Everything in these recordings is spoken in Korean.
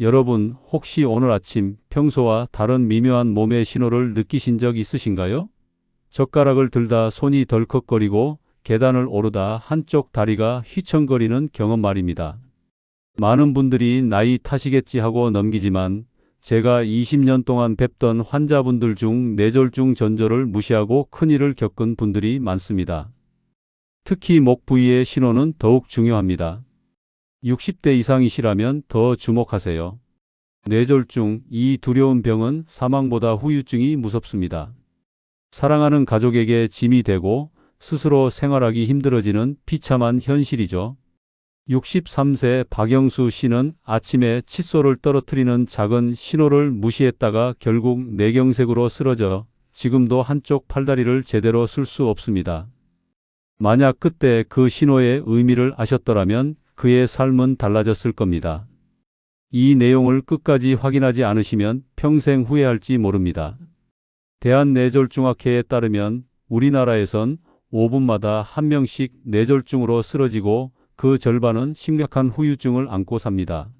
여러분, 혹시 오늘 아침 평소와 다른 미묘한 몸의 신호를 느끼신 적 있으신가요? 젓가락을 들다 손이 덜컥거리고 계단을 오르다 한쪽 다리가 휘청거리는 경험 말입니다. 많은 분들이 나이 탓이겠지 하고 넘기지만 제가 20년 동안 뵙던 환자분들 중 뇌졸중 전조를 무시하고 큰일을 겪은 분들이 많습니다. 특히 목 부위의 신호는 더욱 중요합니다. 60대 이상이시라면 더 주목하세요. 뇌졸중, 이 두려운 병은 사망보다 후유증이 무섭습니다. 사랑하는 가족에게 짐이 되고 스스로 생활하기 힘들어지는 비참한 현실이죠. 63세 박영수 씨는 아침에 칫솔을 떨어뜨리는 작은 신호를 무시했다가 결국 뇌경색으로 쓰러져 지금도 한쪽 팔다리를 제대로 쓸 수 없습니다. 만약 그때 그 신호의 의미를 아셨더라면 그의 삶은 달라졌을 겁니다. 이 내용을 끝까지 확인하지 않으시면 평생 후회할지 모릅니다. 대한뇌졸중학회에 따르면 우리나라에선 5분마다 한 명씩 뇌졸중으로 쓰러지고 그 절반은 심각한 후유증을 안고 삽니다.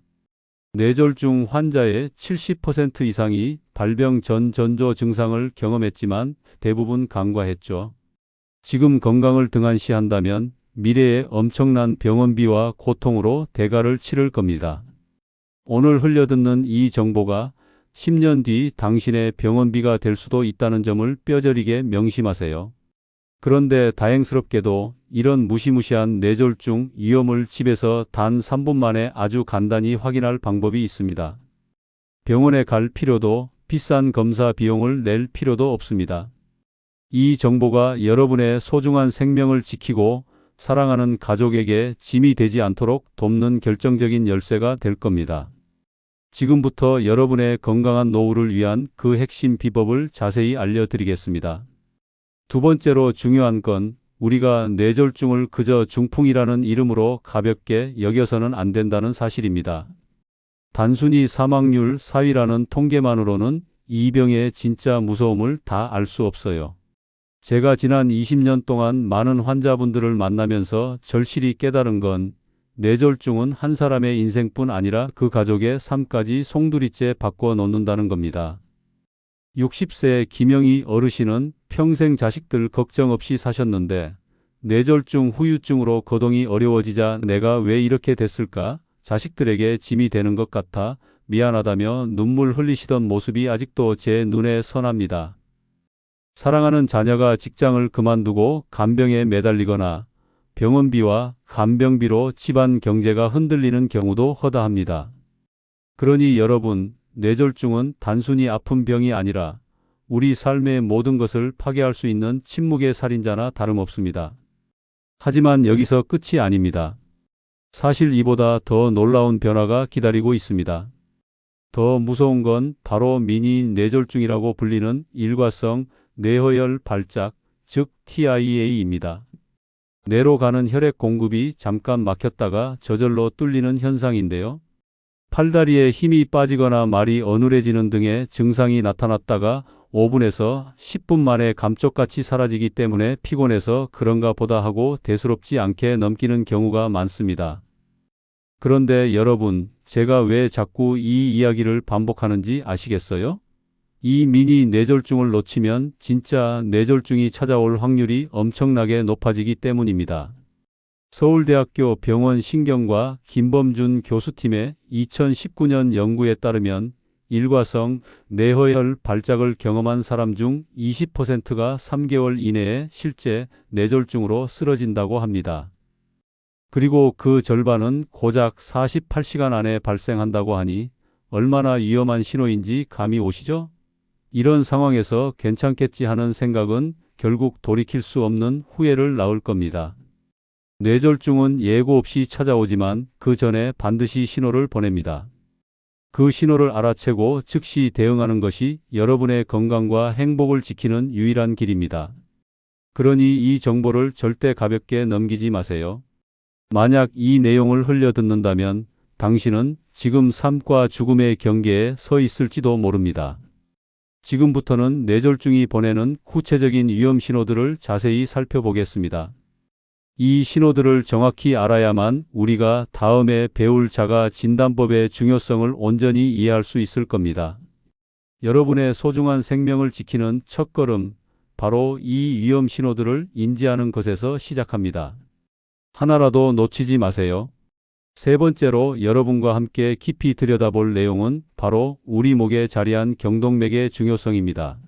뇌졸중 환자의 70% 이상이 발병 전 전조 증상을 경험했지만 대부분 간과했죠. 지금 건강을 등한시한다면 미래에 엄청난 병원비와 고통으로 대가를 치를 겁니다. 오늘 흘려듣는 이 정보가 10년 뒤 당신의 병원비가 될 수도 있다는 점을 뼈저리게 명심하세요. 그런데 다행스럽게도 이런 무시무시한 뇌졸중 위험을 집에서 단 3분 만에 아주 간단히 확인할 방법이 있습니다. 병원에 갈 필요도 비싼 검사 비용을 낼 필요도 없습니다. 이 정보가 여러분의 소중한 생명을 지키고 사랑하는 가족에게 짐이 되지 않도록 돕는 결정적인 열쇠가 될 겁니다. 지금부터 여러분의 건강한 노후를 위한 그 핵심 비법을 자세히 알려드리겠습니다. 두 번째로 중요한 건 우리가 뇌졸중을 그저 중풍이라는 이름으로 가볍게 여겨서는 안 된다는 사실입니다. 단순히 사망률 4위라는 통계만으로는 이 병의 진짜 무서움을 다 알 수 없어요. 제가 지난 20년 동안 많은 환자분들을 만나면서 절실히 깨달은 건 뇌졸중은 한 사람의 인생뿐 아니라 그 가족의 삶까지 송두리째 바꿔 놓는다는 겁니다. 60세 김영희 어르신은 평생 자식들 걱정 없이 사셨는데 뇌졸중 후유증으로 거동이 어려워지자 내가 왜 이렇게 됐을까? 자식들에게 짐이 되는 것 같아 미안하다며 눈물 흘리시던 모습이 아직도 제 눈에 선합니다. 사랑하는 자녀가 직장을 그만두고 간병에 매달리거나 병원비와 간병비로 집안 경제가 흔들리는 경우도 허다합니다. 그러니 여러분, 뇌졸중은 단순히 아픈 병이 아니라 우리 삶의 모든 것을 파괴할 수 있는 침묵의 살인자나 다름없습니다. 하지만 여기서 끝이 아닙니다. 사실 이보다 더 놀라운 변화가 기다리고 있습니다. 더 무서운 건 바로 미니 뇌졸중이라고 불리는 일과성 뇌허혈 발작, 즉 TIA입니다. 뇌로 가는 혈액 공급이 잠깐 막혔다가 저절로 뚫리는 현상인데요. 팔다리에 힘이 빠지거나 말이 어눌해지는 등의 증상이 나타났다가 5분에서 10분 만에 감쪽같이 사라지기 때문에 피곤해서 그런가 보다 하고 대수롭지 않게 넘기는 경우가 많습니다. 그런데 여러분, 제가 왜 자꾸 이 이야기를 반복하는지 아시겠어요? 이 미니 뇌졸중을 놓치면 진짜 뇌졸중이 찾아올 확률이 엄청나게 높아지기 때문입니다. 서울대학교 병원 신경과 김범준 교수팀의 2019년 연구에 따르면 일과성 뇌허혈 발작을 경험한 사람 중 20%가 3개월 이내에 실제 뇌졸중으로 쓰러진다고 합니다. 그리고 그 절반은 고작 48시간 안에 발생한다고 하니 얼마나 위험한 신호인지 감이 오시죠? 이런 상황에서 괜찮겠지 하는 생각은 결국 돌이킬 수 없는 후회를 낳을 겁니다. 뇌졸중은 예고 없이 찾아오지만 그 전에 반드시 신호를 보냅니다. 그 신호를 알아채고 즉시 대응하는 것이 여러분의 건강과 행복을 지키는 유일한 길입니다. 그러니 이 정보를 절대 가볍게 넘기지 마세요. 만약 이 내용을 흘려 듣는다면 당신은 지금 삶과 죽음의 경계에 서 있을지도 모릅니다. 지금부터는 뇌졸중이 보내는 구체적인 위험 신호들을 자세히 살펴보겠습니다. 이 신호들을 정확히 알아야만 우리가 다음에 배울 자가 진단법의 중요성을 온전히 이해할 수 있을 겁니다. 여러분의 소중한 생명을 지키는 첫걸음, 바로 이 위험 신호들을 인지하는 것에서 시작합니다. 하나라도 놓치지 마세요. 세 번째로 여러분과 함께 깊이 들여다볼 내용은 바로 우리 목에 자리한 경동맥의 중요성입니다.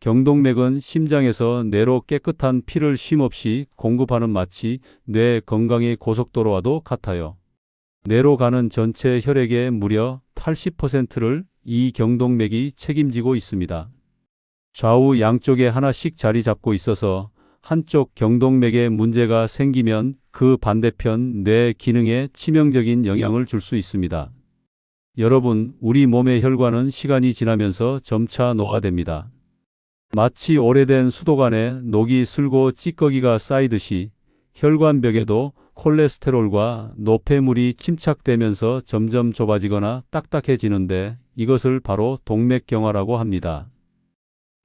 경동맥은 심장에서 뇌로 깨끗한 피를 쉼없이 공급하는 마치 뇌 건강의 고속도로와도 같아요. 뇌로 가는 전체 혈액의 무려 80%를 이 경동맥이 책임지고 있습니다. 좌우 양쪽에 하나씩 자리 잡고 있어서 한쪽 경동맥에 문제가 생기면 그 반대편 뇌 기능에 치명적인 영향을 줄 수 있습니다. 여러분, 우리 몸의 혈관은 시간이 지나면서 점차 노화됩니다. 마치 오래된 수도관에 녹이 슬고 찌꺼기가 쌓이듯이 혈관벽에도 콜레스테롤과 노폐물이 침착되면서 점점 좁아지거나 딱딱해지는데 이것을 바로 동맥경화라고 합니다.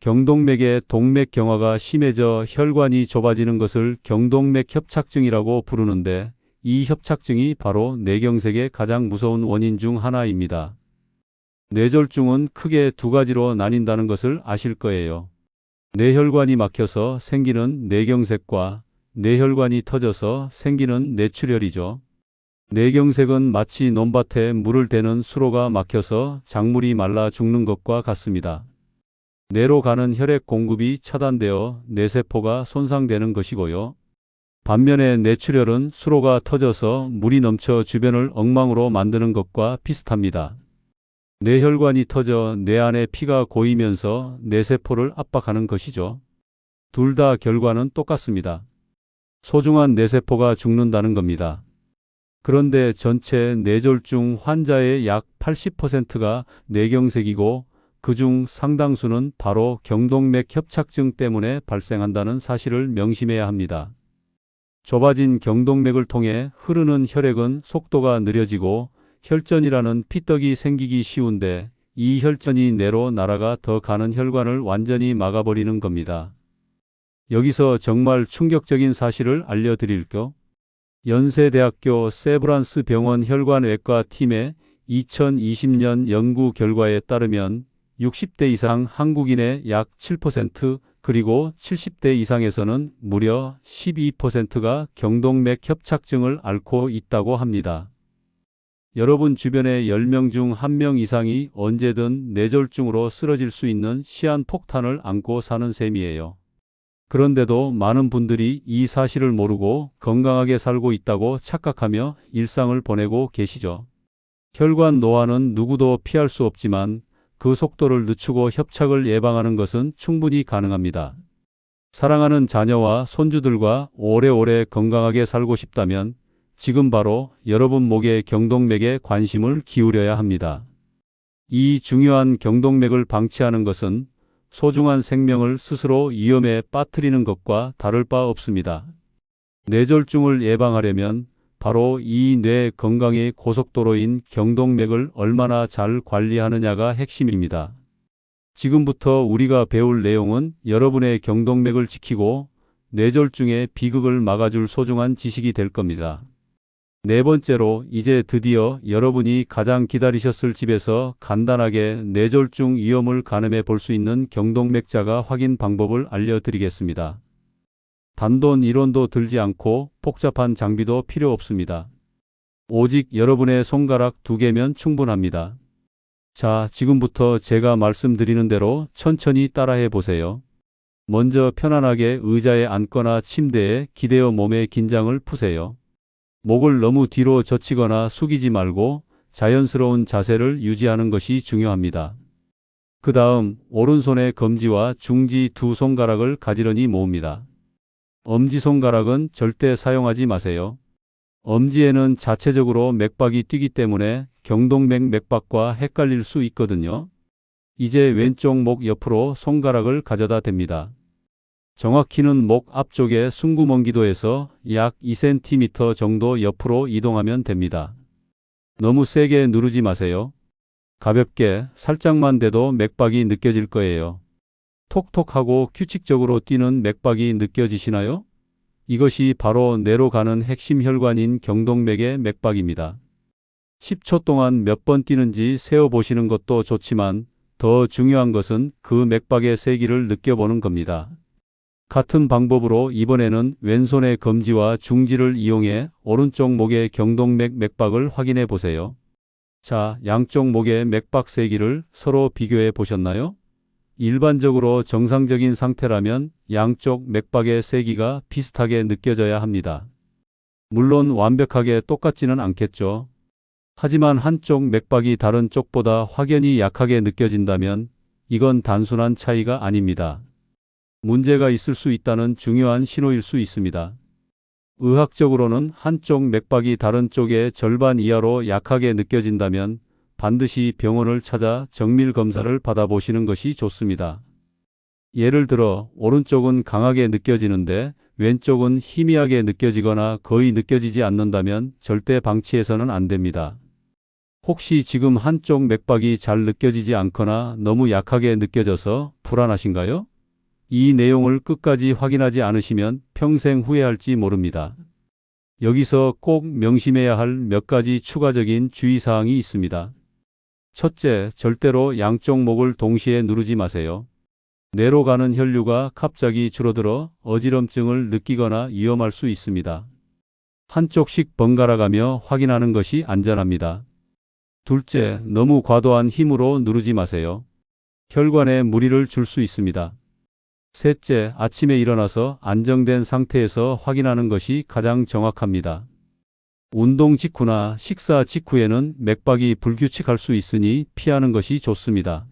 경동맥의 동맥 경화가 심해져 혈관이 좁아지는 것을 경동맥 협착증이라고 부르는데 이 협착증이 바로 뇌경색의 가장 무서운 원인 중 하나입니다. 뇌졸중은 크게 두 가지로 나뉜다는 것을 아실 거예요. 뇌혈관이 막혀서 생기는 뇌경색과 뇌혈관이 터져서 생기는 뇌출혈이죠. 뇌경색은 마치 논밭에 물을 대는 수로가 막혀서 작물이 말라 죽는 것과 같습니다. 뇌로 가는 혈액 공급이 차단되어 뇌세포가 손상되는 것이고요. 반면에 뇌출혈은 수로가 터져서 물이 넘쳐 주변을 엉망으로 만드는 것과 비슷합니다. 뇌혈관이 터져 뇌 안에 피가 고이면서 뇌세포를 압박하는 것이죠. 둘 다 결과는 똑같습니다. 소중한 뇌세포가 죽는다는 겁니다. 그런데 전체 뇌졸중 환자의 약 80%가 뇌경색이고 그중 상당수는 바로 경동맥 협착증 때문에 발생한다는 사실을 명심해야 합니다. 좁아진 경동맥을 통해 흐르는 혈액은 속도가 느려지고 혈전이라는 피떡이 생기기 쉬운데 이 혈전이 뇌로 날아가 더 가는 혈관을 완전히 막아버리는 겁니다. 여기서 정말 충격적인 사실을 알려드릴게요. 연세대학교 세브란스 병원 혈관외과 팀의 2020년 연구 결과에 따르면 60대 이상 한국인의 약 7% 그리고 70대 이상에서는 무려 12%가 경동맥 협착증을 앓고 있다고 합니다. 여러분 주변의 10명 중 1명 이상이 언제든 뇌졸중으로 쓰러질 수 있는 시한폭탄을 안고 사는 셈이에요. 그런데도 많은 분들이 이 사실을 모르고 건강하게 살고 있다고 착각하며 일상을 보내고 계시죠. 혈관 노화는 누구도 피할 수 없지만 그 속도를 늦추고 협착을 예방하는 것은 충분히 가능합니다. 사랑하는 자녀와 손주들과 오래오래 건강하게 살고 싶다면 지금 바로 여러분 목의 경동맥에 관심을 기울여야 합니다. 이 중요한 경동맥을 방치하는 것은 소중한 생명을 스스로 위험에 빠뜨리는 것과 다를 바 없습니다. 뇌졸중을 예방하려면 바로 이 뇌 건강의 고속도로인 경동맥을 얼마나 잘 관리하느냐가 핵심입니다. 지금부터 우리가 배울 내용은 여러분의 경동맥을 지키고 뇌졸중의 비극을 막아줄 소중한 지식이 될 겁니다. 네 번째로 이제 드디어 여러분이 가장 기다리셨을 집에서 간단하게 뇌졸중 위험을 가늠해 볼 수 있는 경동맥자가 확인 방법을 알려드리겠습니다. 단돈 1원도 들지 않고 복잡한 장비도 필요 없습니다. 오직 여러분의 손가락 두 개면 충분합니다. 자, 지금부터 제가 말씀드리는 대로 천천히 따라해 보세요. 먼저 편안하게 의자에 앉거나 침대에 기대어 몸의 긴장을 푸세요. 목을 너무 뒤로 젖히거나 숙이지 말고 자연스러운 자세를 유지하는 것이 중요합니다. 그 다음 오른손의 검지와 중지 두 손가락을 가지런히 모읍니다. 엄지손가락은 절대 사용하지 마세요. 엄지에는 자체적으로 맥박이 뛰기 때문에 경동맥 맥박과 헷갈릴 수 있거든요. 이제 왼쪽 목 옆으로 손가락을 가져다 댑니다. 정확히는 목 앞쪽의 숨구멍기도에서 약 2cm 정도 옆으로 이동하면 됩니다. 너무 세게 누르지 마세요. 가볍게 살짝만 돼도 맥박이 느껴질 거예요. 톡톡하고 규칙적으로 뛰는 맥박이 느껴지시나요? 이것이 바로 뇌로 가는 핵심 혈관인 경동맥의 맥박입니다. 10초 동안 몇 번 뛰는지 세어 보시는 것도 좋지만 더 중요한 것은 그 맥박의 세기를 느껴보는 겁니다. 같은 방법으로 이번에는 왼손의 검지와 중지를 이용해 오른쪽 목의 경동맥 맥박을 확인해 보세요. 자, 양쪽 목의 맥박 세기를 서로 비교해 보셨나요? 일반적으로 정상적인 상태라면 양쪽 맥박의 세기가 비슷하게 느껴져야 합니다. 물론 완벽하게 똑같지는 않겠죠. 하지만 한쪽 맥박이 다른 쪽보다 확연히 약하게 느껴진다면 이건 단순한 차이가 아닙니다. 문제가 있을 수 있다는 중요한 신호일 수 있습니다. 의학적으로는 한쪽 맥박이 다른 쪽의 절반 이하로 약하게 느껴진다면 반드시 병원을 찾아 정밀 검사를 받아보시는 것이 좋습니다. 예를 들어 오른쪽은 강하게 느껴지는데 왼쪽은 희미하게 느껴지거나 거의 느껴지지 않는다면 절대 방치해서는 안 됩니다. 혹시 지금 한쪽 맥박이 잘 느껴지지 않거나 너무 약하게 느껴져서 불안하신가요? 이 내용을 끝까지 확인하지 않으시면 평생 후회할지 모릅니다. 여기서 꼭 명심해야 할 몇 가지 추가적인 주의사항이 있습니다. 첫째, 절대로 양쪽 목을 동시에 누르지 마세요. 뇌로 가는 혈류가 갑자기 줄어들어 어지럼증을 느끼거나 위험할 수 있습니다. 한쪽씩 번갈아 가며 확인하는 것이 안전합니다. 둘째, 너무 과도한 힘으로 누르지 마세요. 혈관에 무리를 줄 수 있습니다. 셋째, 아침에 일어나서 안정된 상태에서 확인하는 것이 가장 정확합니다. 운동 직후나 식사 직후에는 맥박이 불규칙할 수 있으니 피하는 것이 좋습니다.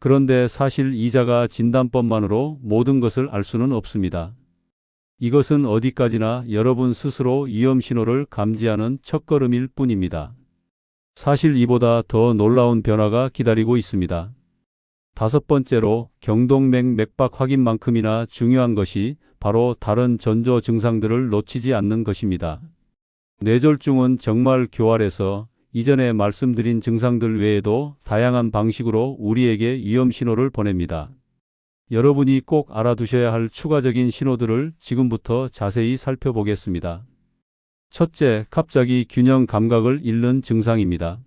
그런데 사실 이자가 진단법만으로 모든 것을 알 수는 없습니다. 이것은 어디까지나 여러분 스스로 위험 신호를 감지하는 첫걸음일 뿐입니다. 사실 이보다 더 놀라운 변화가 기다리고 있습니다. 다섯 번째로 경동맥 맥박 확인만큼이나 중요한 것이 바로 다른 전조 증상들을 놓치지 않는 것입니다. 뇌졸중은 정말 교활해서 이전에 말씀드린 증상들 외에도 다양한 방식으로 우리에게 위험 신호를 보냅니다. 여러분이 꼭 알아두셔야 할 추가적인 신호들을 지금부터 자세히 살펴보겠습니다. 첫째, 갑자기 균형 감각을 잃는 증상입니다.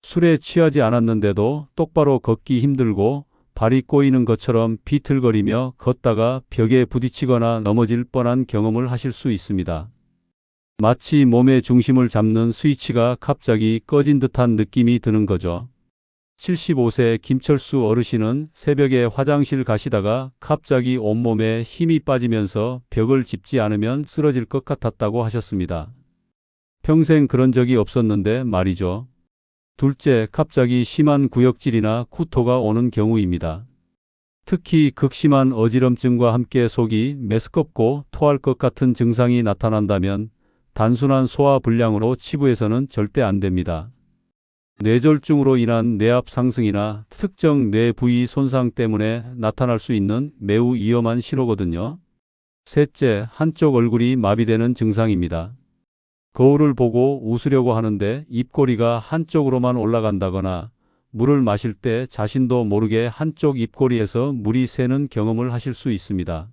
술에 취하지 않았는데도 똑바로 걷기 힘들고 발이 꼬이는 것처럼 비틀거리며 걷다가 벽에 부딪히거나 넘어질 뻔한 경험을 하실 수 있습니다. 마치 몸의 중심을 잡는 스위치가 갑자기 꺼진 듯한 느낌이 드는 거죠. 75세 김철수 어르신은 새벽에 화장실 가시다가 갑자기 온몸에 힘이 빠지면서 벽을 짚지 않으면 쓰러질 것 같았다고 하셨습니다. 평생 그런 적이 없었는데 말이죠. 둘째, 갑자기 심한 구역질이나 구토가 오는 경우입니다. 특히 극심한 어지럼증과 함께 속이 메스껍고 토할 것 같은 증상이 나타난다면 단순한 소화 불량으로 치부해서는 절대 안 됩니다. 뇌졸중으로 인한 뇌압 상승이나 특정 뇌 부위 손상 때문에 나타날 수 있는 매우 위험한 신호거든요. 셋째, 한쪽 얼굴이 마비되는 증상입니다. 거울을 보고 웃으려고 하는데 입꼬리가 한쪽으로만 올라간다거나 물을 마실 때 자신도 모르게 한쪽 입꼬리에서 물이 새는 경험을 하실 수 있습니다.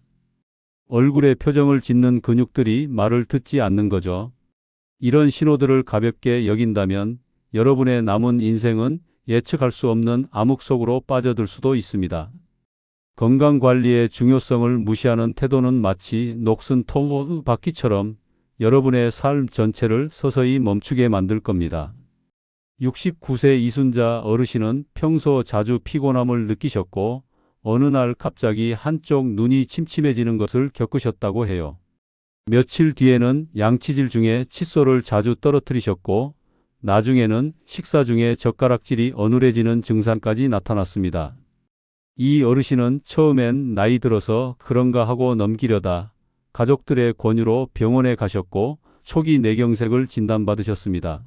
얼굴에 표정을 짓는 근육들이 말을 듣지 않는 거죠. 이런 신호들을 가볍게 여긴다면 여러분의 남은 인생은 예측할 수 없는 암흑 속으로 빠져들 수도 있습니다. 건강 관리의 중요성을 무시하는 태도는 마치 녹슨 통호 바퀴처럼 여러분의 삶 전체를 서서히 멈추게 만들 겁니다. 69세 이순자 어르신은 평소 자주 피곤함을 느끼셨고 어느 날 갑자기 한쪽 눈이 침침해지는 것을 겪으셨다고 해요. 며칠 뒤에는 양치질 중에 칫솔을 자주 떨어뜨리셨고 나중에는 식사 중에 젓가락질이 어눌해지는 증상까지 나타났습니다. 이 어르신은 처음엔 나이 들어서 그런가 하고 넘기려다 가족들의 권유로 병원에 가셨고 초기 뇌경색을 진단받으셨습니다.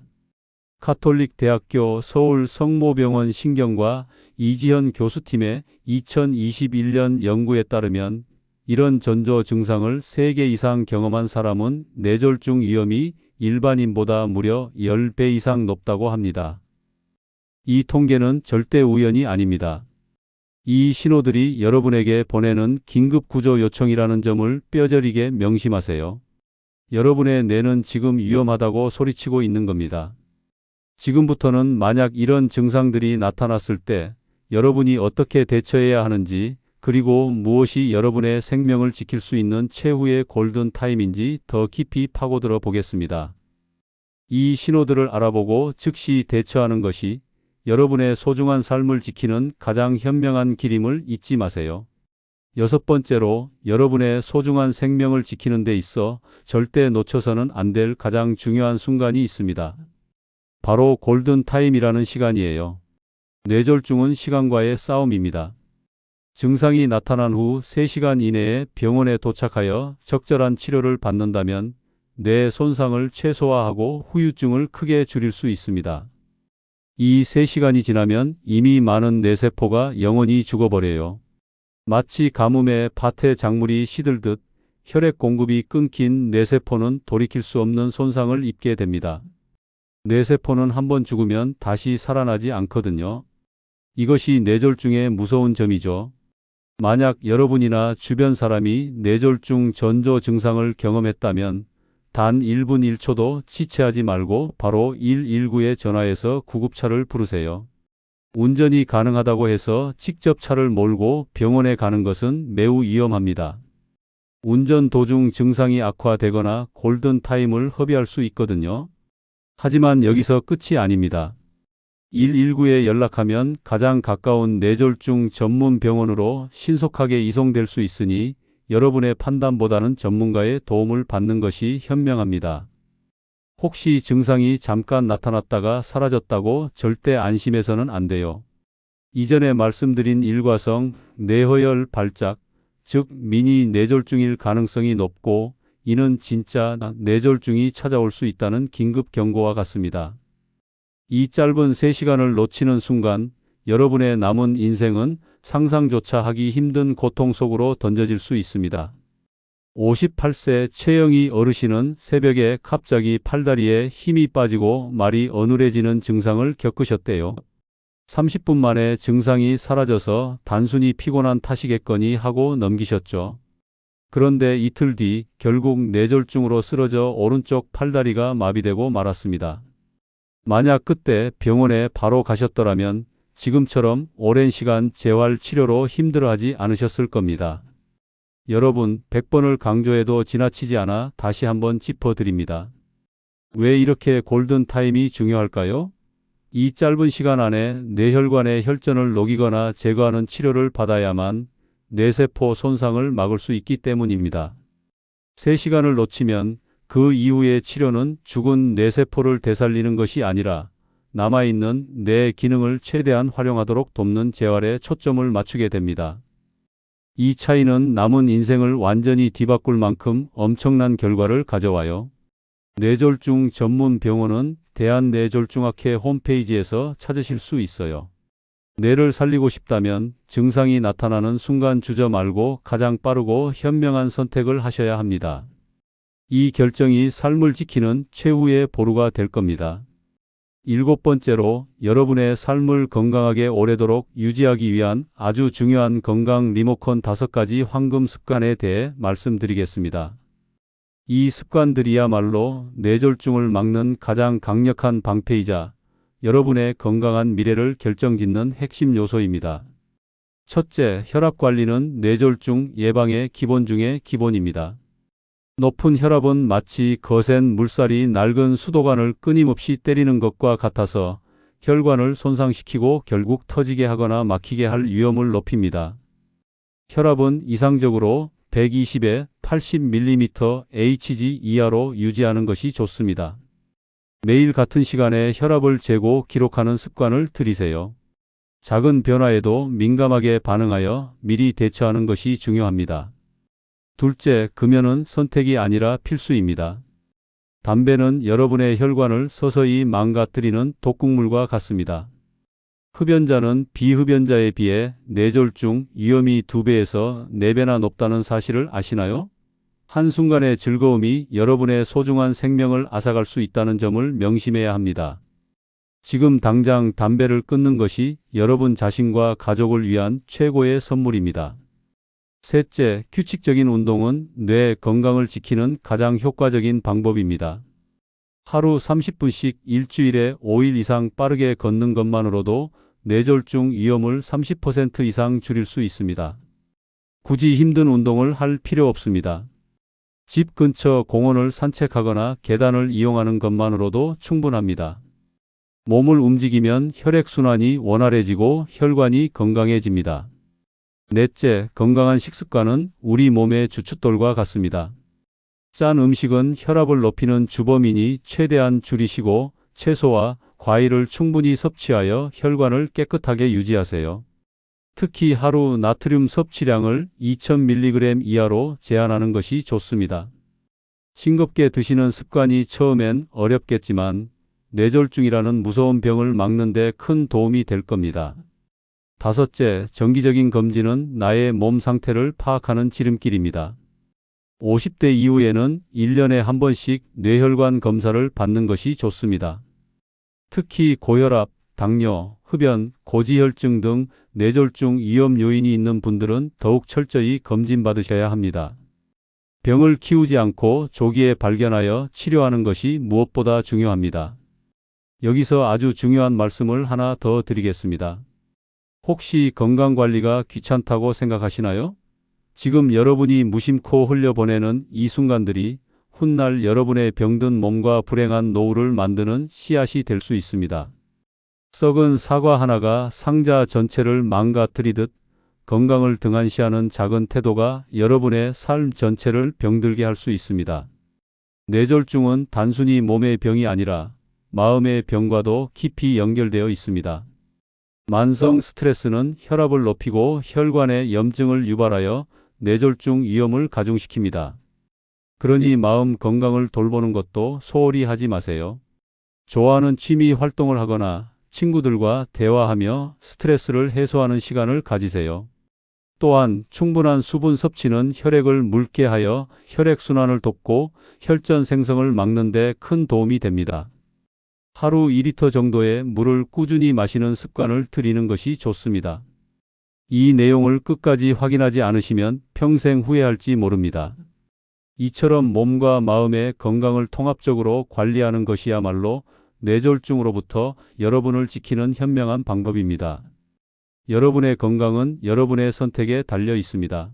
카톨릭 대학교 서울 성모병원 신경과 이지현 교수팀의 2021년 연구에 따르면 이런 전조 증상을 3개 이상 경험한 사람은 뇌졸중 위험이 일반인보다 무려 10배 이상 높다고 합니다. 이 통계는 절대 우연이 아닙니다. 이 신호들이 여러분에게 보내는 긴급 구조 요청이라는 점을 뼈저리게 명심하세요. 여러분의 뇌는 지금 위험하다고 소리치고 있는 겁니다. 지금부터는 만약 이런 증상들이 나타났을 때 여러분이 어떻게 대처해야 하는지 그리고 무엇이 여러분의 생명을 지킬 수 있는 최후의 골든 타임인지 더 깊이 파고들어 보겠습니다. 이 신호들을 알아보고 즉시 대처하는 것이 여러분의 소중한 삶을 지키는 가장 현명한 길임을 잊지 마세요. 여섯 번째로 여러분의 소중한 생명을 지키는 데 있어 절대 놓쳐서는 안 될 가장 중요한 순간이 있습니다. 바로 골든 타임이라는 시간이에요. 뇌졸중은 시간과의 싸움입니다. 증상이 나타난 후 3시간 이내에 병원에 도착하여 적절한 치료를 받는다면 뇌 손상을 최소화하고 후유증을 크게 줄일 수 있습니다. 이 3시간이 지나면 이미 많은 뇌세포가 영원히 죽어버려요. 마치 가뭄에 밭에 작물이 시들듯 혈액 공급이 끊긴 뇌세포는 돌이킬 수 없는 손상을 입게 됩니다. 뇌세포는 한번 죽으면 다시 살아나지 않거든요. 이것이 뇌졸중의 무서운 점이죠. 만약 여러분이나 주변 사람이 뇌졸중 전조 증상을 경험했다면 단 1분 1초도 지체하지 말고 바로 119에 전화해서 구급차를 부르세요. 운전이 가능하다고 해서 직접 차를 몰고 병원에 가는 것은 매우 위험합니다. 운전 도중 증상이 악화되거나 골든타임을 허비할 수 있거든요. 하지만 여기서 끝이 아닙니다. 119에 연락하면 가장 가까운 뇌졸중 전문 병원으로 신속하게 이송될 수 있으니 여러분의 판단보다는 전문가의 도움을 받는 것이 현명합니다. 혹시 증상이 잠깐 나타났다가 사라졌다고 절대 안심해서는 안 돼요. 이전에 말씀드린 일과성 뇌허열 발작, 즉 미니 뇌졸중일 가능성이 높고 이는 진짜 뇌졸중이 찾아올 수 있다는 긴급 경고와 같습니다. 이 짧은 3시간을 놓치는 순간 여러분의 남은 인생은 상상조차 하기 힘든 고통 속으로 던져질 수 있습니다. 58세 최영희 어르신은 새벽에 갑자기 팔다리에 힘이 빠지고 말이 어눌해지는 증상을 겪으셨대요. 30분 만에 증상이 사라져서 단순히 피곤한 탓이겠거니 하고 넘기셨죠. 그런데 이틀 뒤 결국 뇌졸중으로 쓰러져 오른쪽 팔다리가 마비되고 말았습니다. 만약 그때 병원에 바로 가셨더라면 지금처럼 오랜 시간 재활 치료로 힘들어하지 않으셨을 겁니다. 여러분, 100번을 강조해도 지나치지 않아 다시 한번 짚어드립니다. 왜 이렇게 골든타임이 중요할까요? 이 짧은 시간 안에 뇌혈관의 혈전을 녹이거나 제거하는 치료를 받아야만 뇌세포 손상을 막을 수 있기 때문입니다. 3시간을 놓치면 그 이후의 치료는 죽은 뇌세포를 되살리는 것이 아니라 남아있는 뇌 기능을 최대한 활용하도록 돕는 재활에 초점을 맞추게 됩니다. 이 차이는 남은 인생을 완전히 뒤바꿀 만큼 엄청난 결과를 가져와요. 뇌졸중 전문 병원은 대한뇌졸중학회 홈페이지에서 찾으실 수 있어요. 뇌를 살리고 싶다면 증상이 나타나는 순간 주저 말고 가장 빠르고 현명한 선택을 하셔야 합니다. 이 결정이 삶을 지키는 최후의 보루가 될 겁니다. 일곱 번째로 여러분의 삶을 건강하게 오래도록 유지하기 위한 아주 중요한 건강 리모컨 다섯 가지 황금 습관에 대해 말씀드리겠습니다. 이 습관들이야말로 뇌졸중을 막는 가장 강력한 방패이자 여러분의 건강한 미래를 결정짓는 핵심 요소입니다. 첫째, 혈압 관리는 뇌졸중 예방의 기본 중의 기본입니다. 높은 혈압은 마치 거센 물살이 낡은 수도관을 끊임없이 때리는 것과 같아서 혈관을 손상시키고 결국 터지게 하거나 막히게 할 위험을 높입니다. 혈압은 이상적으로 120에 80mm Hg 이하로 유지하는 것이 좋습니다. 매일 같은 시간에 혈압을 재고 기록하는 습관을 들이세요. 작은 변화에도 민감하게 반응하여 미리 대처하는 것이 중요합니다. 둘째, 금연은 선택이 아니라 필수입니다. 담배는 여러분의 혈관을 서서히 망가뜨리는 독극물과 같습니다. 흡연자는 비흡연자에 비해 뇌졸중 위험이 2배에서 4배나 높다는 사실을 아시나요? 한순간의 즐거움이 여러분의 소중한 생명을 앗아갈 수 있다는 점을 명심해야 합니다. 지금 당장 담배를 끊는 것이 여러분 자신과 가족을 위한 최고의 선물입니다. 셋째, 규칙적인 운동은 뇌 건강을 지키는 가장 효과적인 방법입니다. 하루 30분씩 일주일에 5일 이상 빠르게 걷는 것만으로도 뇌졸중 위험을 30% 이상 줄일 수 있습니다. 굳이 힘든 운동을 할 필요 없습니다. 집 근처 공원을 산책하거나 계단을 이용하는 것만으로도 충분합니다. 몸을 움직이면 혈액순환이 원활해지고 혈관이 건강해집니다. 넷째, 건강한 식습관은 우리 몸의 주춧돌과 같습니다. 짠 음식은 혈압을 높이는 주범이니 최대한 줄이시고 채소와 과일을 충분히 섭취하여 혈관을 깨끗하게 유지하세요. 특히 하루 나트륨 섭취량을 2000mg 이하로 제한하는 것이 좋습니다. 싱겁게 드시는 습관이 처음엔 어렵겠지만 뇌졸중이라는 무서운 병을 막는 데 큰 도움이 될 겁니다. 다섯째, 정기적인 검진은 나의 몸 상태를 파악하는 지름길입니다. 50대 이후에는 1년에 한 번씩 뇌혈관 검사를 받는 것이 좋습니다. 특히 고혈압, 당뇨, 흡연, 고지혈증 등 뇌졸중 위험 요인이 있는 분들은 더욱 철저히 검진받으셔야 합니다. 병을 키우지 않고 조기에 발견하여 치료하는 것이 무엇보다 중요합니다. 여기서 아주 중요한 말씀을 하나 더 드리겠습니다. 혹시 건강관리가 귀찮다고 생각하시나요? 지금 여러분이 무심코 흘려보내는 이 순간들이 훗날 여러분의 병든 몸과 불행한 노후를 만드는 씨앗이 될 수 있습니다. 썩은 사과 하나가 상자 전체를 망가뜨리듯 건강을 등한시하는 작은 태도가 여러분의 삶 전체를 병들게 할 수 있습니다. 뇌졸중은 단순히 몸의 병이 아니라 마음의 병과도 깊이 연결되어 있습니다. 만성 스트레스는 혈압을 높이고 혈관에 염증을 유발하여 뇌졸중 위험을 가중시킵니다. 그러니 마음 건강을 돌보는 것도 소홀히 하지 마세요. 좋아하는 취미 활동을 하거나 친구들과 대화하며 스트레스를 해소하는 시간을 가지세요. 또한 충분한 수분 섭취는 혈액을 묽게 하여 혈액순환을 돕고 혈전 생성을 막는 데 큰 도움이 됩니다. 하루 2리터 정도의 물을 꾸준히 마시는 습관을 들이는 것이 좋습니다. 이 내용을 끝까지 확인하지 않으시면 평생 후회할지 모릅니다. 이처럼 몸과 마음의 건강을 통합적으로 관리하는 것이야말로 뇌졸중으로부터 여러분을 지키는 현명한 방법입니다. 여러분의 건강은 여러분의 선택에 달려 있습니다.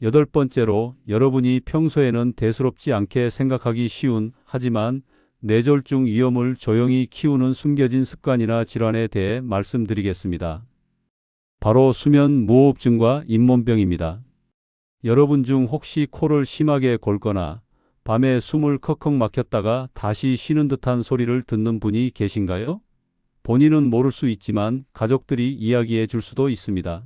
여덟 번째로 여러분이 평소에는 대수롭지 않게 생각하기 쉬운 하지만 뇌졸중 위험을 조용히 키우는 숨겨진 습관이나 질환에 대해 말씀드리겠습니다. 바로 수면 무호흡증과 잇몸병입니다. 여러분 중 혹시 코를 심하게 골거나 밤에 숨을 컥컥 막혔다가 다시 쉬는 듯한 소리를 듣는 분이 계신가요? 본인은 모를 수 있지만 가족들이 이야기해 줄 수도 있습니다.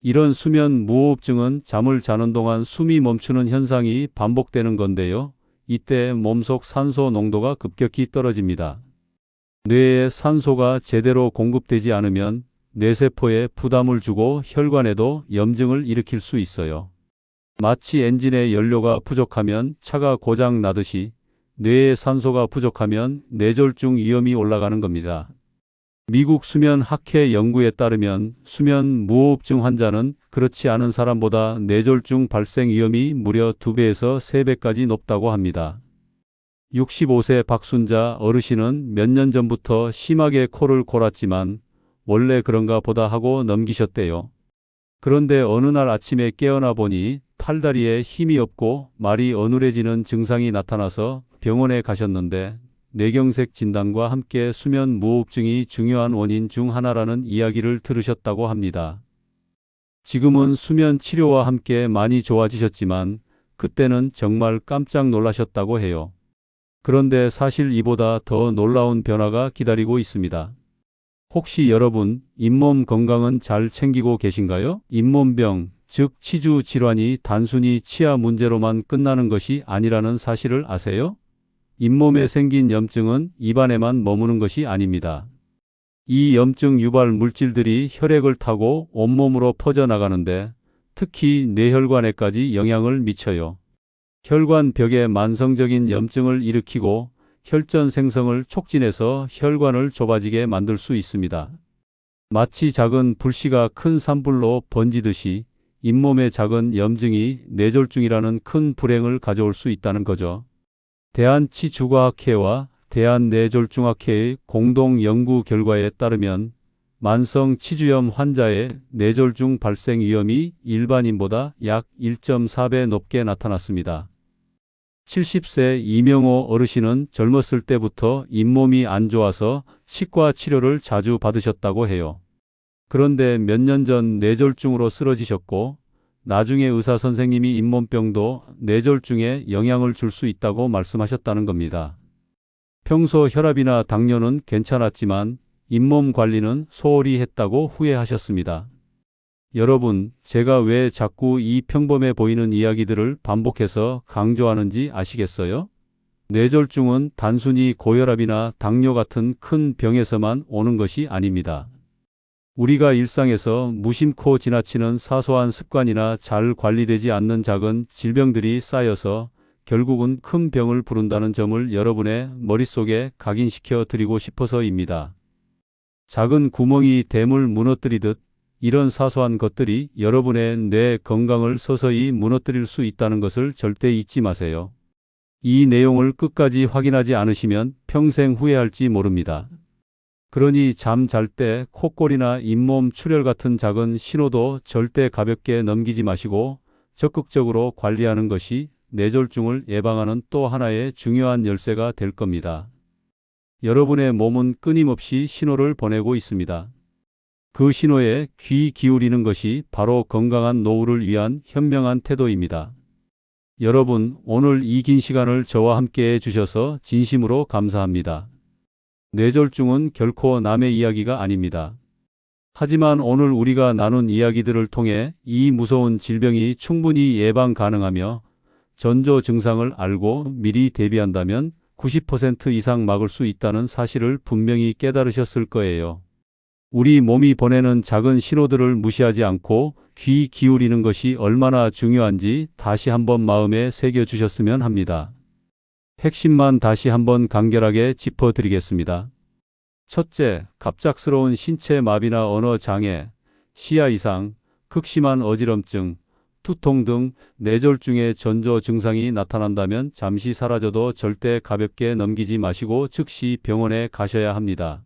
이런 수면 무호흡증은 잠을 자는 동안 숨이 멈추는 현상이 반복되는 건데요. 이때 몸속 산소 농도가 급격히 떨어집니다. 뇌에 산소가 제대로 공급되지 않으면 뇌세포에 부담을 주고 혈관에도 염증을 일으킬 수 있어요. 마치 엔진의 연료가 부족하면 차가 고장 나듯이 뇌에 산소가 부족하면 뇌졸중 위험이 올라가는 겁니다. 미국 수면 학회 연구에 따르면 수면 무호흡증 환자는 그렇지 않은 사람보다 뇌졸중 발생 위험이 무려 2배에서 3배까지 높다고 합니다. 65세 박순자 어르신은 몇 년 전부터 심하게 코를 골았지만 원래 그런가 보다 하고 넘기셨대요. 그런데 어느 날 아침에 깨어나 보니 팔다리에 힘이 없고 말이 어눌해지는 증상이 나타나서 병원에 가셨는데 뇌경색 진단과 함께 수면 무호흡증이 중요한 원인 중 하나라는 이야기를 들으셨다고 합니다. 지금은 수면 치료와 함께 많이 좋아지셨지만 그때는 정말 깜짝 놀라셨다고 해요. 그런데 사실 이보다 더 놀라운 변화가 기다리고 있습니다. 혹시 여러분 잇몸 건강은 잘 챙기고 계신가요? 잇몸병, 즉 치주 질환이 단순히 치아 문제로만 끝나는 것이 아니라는 사실을 아세요? 잇몸에 생긴 염증은 입안에만 머무는 것이 아닙니다. 이 염증 유발 물질들이 혈액을 타고 온몸으로 퍼져나가는데 특히 뇌혈관에까지 영향을 미쳐요. 혈관 벽에 만성적인 염증을 일으키고 혈전 생성을 촉진해서 혈관을 좁아지게 만들 수 있습니다. 마치 작은 불씨가 큰 산불로 번지듯이 잇몸에 작은 염증이 뇌졸중이라는 큰 불행을 가져올 수 있다는 거죠. 대한치주과학회와 대한뇌졸중학회의 공동 연구 결과에 따르면 만성 치주염 환자의 뇌졸중 발생 위험이 일반인보다 약 1.4배 높게 나타났습니다. 70세 이명호 어르신은 젊었을 때부터 잇몸이 안 좋아서 치과 치료를 자주 받으셨다고 해요. 그런데 몇 년 전 뇌졸중으로 쓰러지셨고 나중에 의사 선생님이 잇몸병도 뇌졸중에 영향을 줄 수 있다고 말씀하셨다는 겁니다. 평소 혈압이나 당뇨는 괜찮았지만 잇몸 관리는 소홀히 했다고 후회하셨습니다. 여러분, 제가 왜 자꾸 이 평범해 보이는 이야기들을 반복해서 강조하는지 아시겠어요? 뇌졸중은 단순히 고혈압이나 당뇨 같은 큰 병에서만 오는 것이 아닙니다. 우리가 일상에서 무심코 지나치는 사소한 습관이나 잘 관리되지 않는 작은 질병들이 쌓여서 결국은 큰 병을 부른다는 점을 여러분의 머릿속에 각인시켜 드리고 싶어서입니다. 작은 구멍이 댐을 무너뜨리듯 이런 사소한 것들이 여러분의 뇌 건강을 서서히 무너뜨릴 수 있다는 것을 절대 잊지 마세요. 이 내용을 끝까지 확인하지 않으시면 평생 후회할지 모릅니다. 그러니 잠 잘 때 콧골이나 잇몸 출혈 같은 작은 신호도 절대 가볍게 넘기지 마시고 적극적으로 관리하는 것이 뇌졸중을 예방하는 또 하나의 중요한 열쇠가 될 겁니다. 여러분의 몸은 끊임없이 신호를 보내고 있습니다. 그 신호에 귀 기울이는 것이 바로 건강한 노후를 위한 현명한 태도입니다. 여러분, 오늘 이 긴 시간을 저와 함께 해주셔서 진심으로 감사합니다. 뇌졸중은 결코 남의 이야기가 아닙니다. 하지만 오늘 우리가 나눈 이야기들을 통해 이 무서운 질병이 충분히 예방 가능하며 전조 증상을 알고 미리 대비한다면 90% 이상 막을 수 있다는 사실을 분명히 깨달으셨을 거예요. 우리 몸이 보내는 작은 신호들을 무시하지 않고 귀 기울이는 것이 얼마나 중요한지 다시 한번 마음에 새겨 주셨으면 합니다. 핵심만 다시 한번 간결하게 짚어드리겠습니다. 첫째, 갑작스러운 신체 마비나 언어 장애, 시야 이상, 극심한 어지럼증, 두통 등 뇌졸중의 전조 증상이 나타난다면 잠시 사라져도 절대 가볍게 넘기지 마시고 즉시 병원에 가셔야 합니다.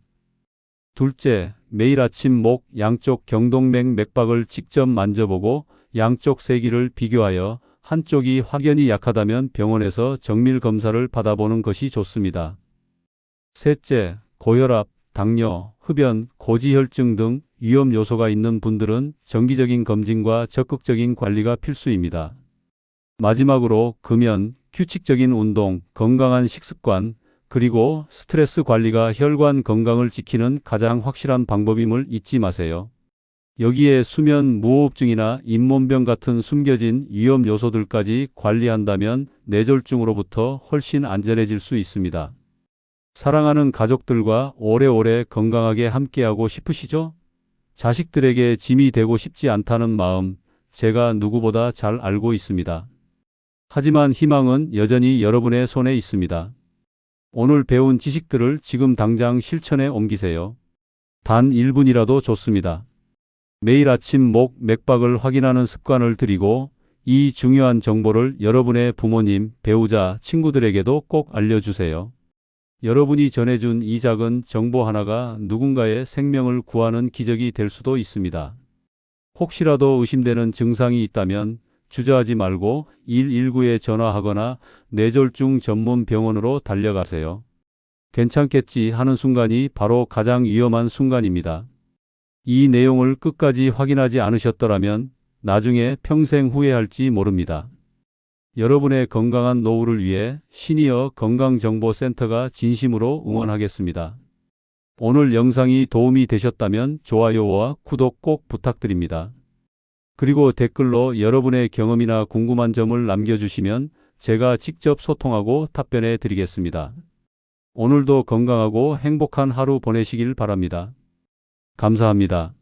둘째, 매일 아침 목 양쪽 경동맥 맥박을 직접 만져보고 양쪽 세기를 비교하여 한쪽이 확연히 약하다면 병원에서 정밀 검사를 받아보는 것이 좋습니다. 셋째, 고혈압, 당뇨, 흡연, 고지혈증 등 위험 요소가 있는 분들은 정기적인 검진과 적극적인 관리가 필수입니다. 마지막으로 금연, 규칙적인 운동, 건강한 식습관, 그리고 스트레스 관리가 혈관 건강을 지키는 가장 확실한 방법임을 잊지 마세요. 여기에 수면 무호흡증이나 잇몸병 같은 숨겨진 위험 요소들까지 관리한다면 뇌졸중으로부터 훨씬 안전해질 수 있습니다. 사랑하는 가족들과 오래오래 건강하게 함께하고 싶으시죠? 자식들에게 짐이 되고 싶지 않다는 마음 제가 누구보다 잘 알고 있습니다. 하지만 희망은 여전히 여러분의 손에 있습니다. 오늘 배운 지식들을 지금 당장 실천에 옮기세요. 단 1분이라도 좋습니다. 매일 아침 목 맥박을 확인하는 습관을 들이고 이 중요한 정보를 여러분의 부모님, 배우자, 친구들에게도 꼭 알려주세요. 여러분이 전해준 이 작은 정보 하나가 누군가의 생명을 구하는 기적이 될 수도 있습니다. 혹시라도 의심되는 증상이 있다면 주저하지 말고 119에 전화하거나 뇌졸중 전문 병원으로 달려가세요. 괜찮겠지 하는 순간이 바로 가장 위험한 순간입니다. 이 내용을 끝까지 확인하지 않으셨더라면 나중에 평생 후회할지 모릅니다. 여러분의 건강한 노후를 위해 시니어 건강정보센터가 진심으로 응원하겠습니다. 오늘 영상이 도움이 되셨다면 좋아요와 구독 꼭 부탁드립니다. 그리고 댓글로 여러분의 경험이나 궁금한 점을 남겨주시면 제가 직접 소통하고 답변해 드리겠습니다. 오늘도 건강하고 행복한 하루 보내시길 바랍니다. 감사합니다.